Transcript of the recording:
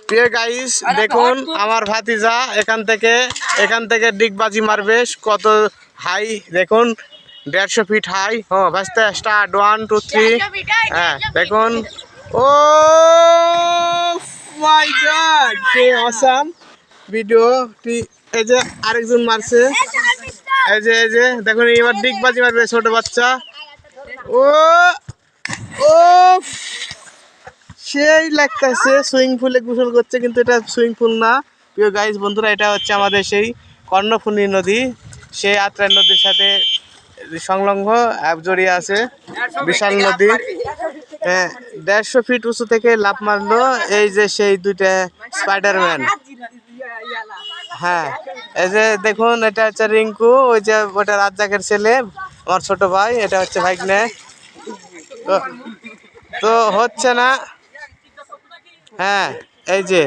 প্রিয় গাইস দেখুন আমার ভাতিজা এখান থেকে এখান থেকে ডিগবাজি মারবে কত হাই দেখুন দেড়শো ফিট হাই ও ভাসতে স্টার্ট ওয়ান টু থ্রি হ্যাঁ দেখুন ও মাই গড অসাম ভিডিওটি এই যে আরেকজন মারছে এই যে এই যে দেখুন এবার ডিগবাজি মারবে ছোট বাচ্চা ও সেই লাগতেছে সুইমিং পুলে গোসল করছে, কিন্তু এটা সুইমিং পুল না। প্রিয় গাইজ বন্ধুরা, এটা হচ্ছে আমাদের সেই কর্ণফুলী নদী। সেই আত্রাই নদীর সাথে সংলগ্ন জড়িয়ে আছে বিশাল নদী। হ্যাঁ দেড়শো ফিট উঁচু থেকে লাফ মারলো, এই যে সেই দুইটা স্পাইডারম্যান হ্যাঁ এই যে দেখুন, এটা হচ্ছে রিঙ্কু, ওই যে ওটা রাজ্জাকের ছেলে, আমার ছোট ভাই, এটা হচ্ছে ভাইগনে তো হচ্ছে না। হ্যাঁ এই যে।